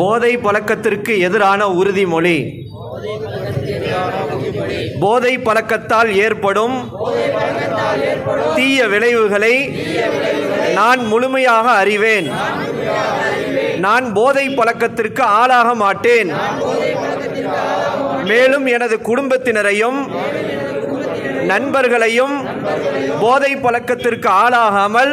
போதை பழக்கத்திற்கு எதிரான உறுதிமொழி. போதை பழக்கத்தால் ஏற்படும் தீய விளைவுகளை நான் முழுமையாக அறிவேன். நான் போதை பழக்கத்திற்கு ஆளாக மாட்டேன். மேலும் எனது குடும்பத்தினரையும் நண்பர்களையும் போதை பழக்கத்திற்கு ஆளாகாமல்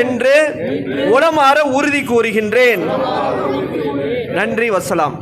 என்று உளமாற உறுதி கூறுகின்றேன். நன்றி வசலாம்.